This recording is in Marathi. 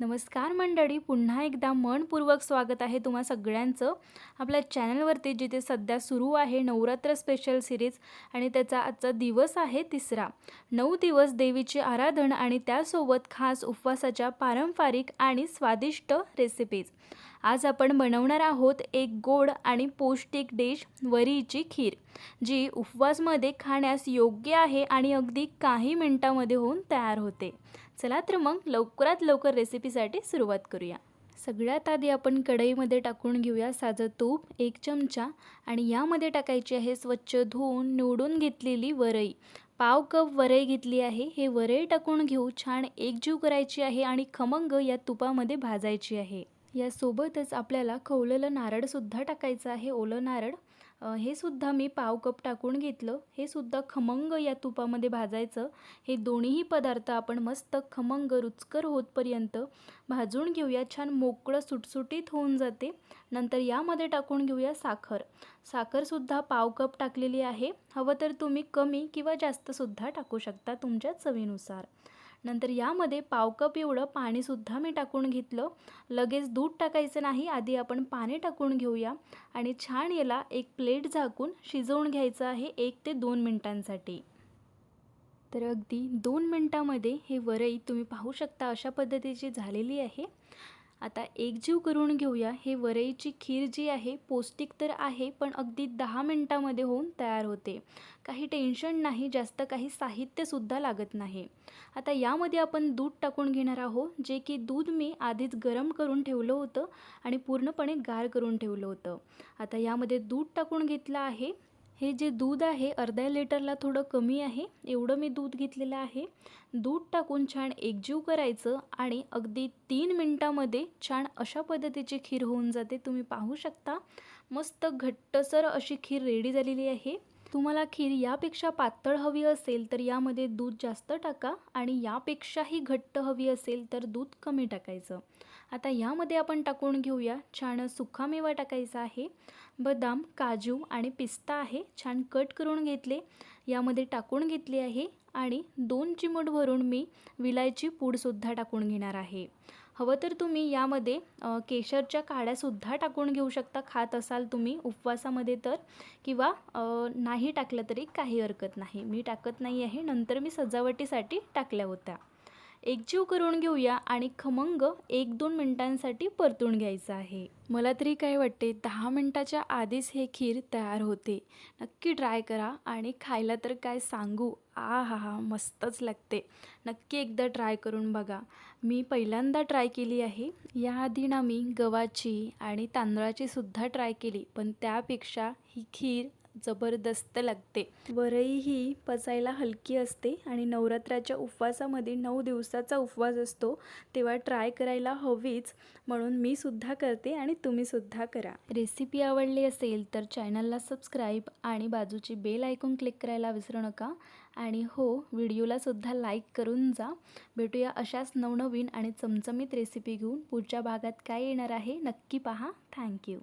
नमस्कार मंडळी पुन्हा एकदा मनपूर्वक स्वागत आहे तुम्हा सगळ्यांचं. आपल्या चॅनलवरती जिथे सध्या सुरू आहे नवरात्र स्पेशल सिरीज आणि त्याचा आजचा दिवस आहे तिसरा. नऊ दिवस देवीची आराधना आणि त्यासोबत खास उपवासाच्या पारंपरिक आणि स्वादिष्ट रेसिपीज आज आपण बनवणार आहोत एक गोड आणि पौष्टिक डिश वरीची खीर जी उपवासमध्ये खाण्यास योग्य आहे आणि अगदी काही मिनटामध्ये होऊन तयार होते. चला तर मग लवकरात लवकर रेसिपीसाठी सुरुवात करूया. सगळ्यात आधी आपण कढईमध्ये टाकून घेऊया साजं तूप एक चमचा आणि यामध्ये टाकायची आहे स्वच्छ धुवून निवडून घेतलेली वरई. पाव कप वरई घेतली आहे. हे वरई टाकून घेऊ छान एकजीव करायची आहे आणि खमंग या तुपामध्ये भाजायची आहे. यासोबतच आपल्याला खवलेलं नारळसुद्धा टाकायचं आहे. ओलं नारळ. हे सुद्धा मी पाव कप टाकून घेतलं. हे सुद्धा खमंग या तुपामध्ये भाजायचं. हे दोन्हीही पदार्थ आपण मस्त खमंग रुचकर होतपर्यंत भाजून घेऊया. छान मोकळं सुटसुटीत होऊन जाते. नंतर यामध्ये टाकून घेऊया साखर. साखरसुद्धा पाव कप टाकलेली आहे. हवं तर तुम्ही कमी किंवा जास्तसुद्धा टाकू शकता तुमच्या चवीनुसार. नंतर यामध्ये पाव कप एवढं पाणीसुद्धा मी टाकून घेतलं. लगेच दूध टाकायचं नाही आधी आपण पाणी टाकून घेऊया. आणि छान याला एक प्लेट झाकून शिजवून घ्यायचं आहे एक ते दोन मिनटांसाठी. तर अगदी दोन मिनटामध्ये हे वरई तुम्ही पाहू शकता अशा पद्धतीची झालेली आहे. आता एकजीव करून घेऊया. हे वरईची खीर जी आहे पौष्टिक तर आहे पण अगदी दहा मिनटामध्ये होऊन तयार होते. काही टेन्शन नाही जास्त काही साहित्यसुद्धा लागत नाही. आता यामध्ये आपण दूध टाकून घेणार आहोत जे की दूध मी आधीच गरम करून ठेवलं होतं आणि पूर्णपणे गार करून ठेवलं होतं. आता यामध्ये दूध टाकून घेतलं आहे. हे जे दूध आहे अर्ध्या लिटरला थोडं कमी आहे. एवढं मी दूध घेतलेलं आहे. दूध टाकून छान एकजीव करायचं आणि अगदी तीन मिनटामध्ये छान अशा पद्धतीची खीर होऊन जाते. तुम्ही पाहू शकता. मस्त घट्टसर अशी खीर रेडी झालेली आहे. तुम्हाला खीर यापेक्षा पातळ हवी असेल तर यामध्ये दूध जास्त टाका आणि यापेक्षाही घट्ट हवी असेल तर दूध कमी टाकायचं. आता यामध्ये आपण टाकून घेऊया छान सुकामेवा टाकायचा आहे बदाम काजू आणि पिस्ता आहे छान कट करून घेतले. यामध्ये टाकून घेतले आहे आणि दोन चिमूट भरून मी विलायची पूडसुद्धा टाकून घेणार आहे. हवं तर तुम्ही यामध्ये केशरच्या काड्यासुद्धा टाकून घेऊ शकता. खात असाल तुम्ही उपवासामध्ये तर किंवा नाही टाकलं तरी काही हरकत नाही. मी टाकत नाही आहे. नंतर मी सजावटीसाठी टाकल्या होत्या. एकजीव करून घेऊया आणि खमंग एक दोन मिनटांसाठी परतून घ्यायचं आहे. मला तरी काय वाटते दहा मिनटाच्या आधीच हे खीर तयार होते. नक्की ट्राय करा आणि खायला तर काय सांगू? आ हा हा मस्तच लागते. नक्की एकदा ट्राय करून बघा. मी पहिल्यांदा ट्राय केली आहे. याआधी ना मी गव्हाची आणि तांदळाची सुद्धा ट्राय केली पण त्यापेक्षा ही खीर जबरदस्त लागते. वरई ही पचायला हलकी असते आणि नवरात्राच्या उपवासामध्ये नऊ दिवसाचा उपवास असतो. तेव्हा ट्राय करायला हवीच. म्हणून मी सुद्धा करते आणि तुम्ही सुद्धा करा. रेसिपी आवडली असेल तर चॅनलला सबस्क्राईब आणि बाजूची बेल ऐकून क्लिक करायला विसरू नका. आणि हो व्हिडिओला सुद्धा लाईक करून जा. भेटूया अशाच नवनवीन आणि चमचमीत रेसिपी घेऊन. पुढच्या भागात काय येणार आहे नक्की पहा. थँक्यू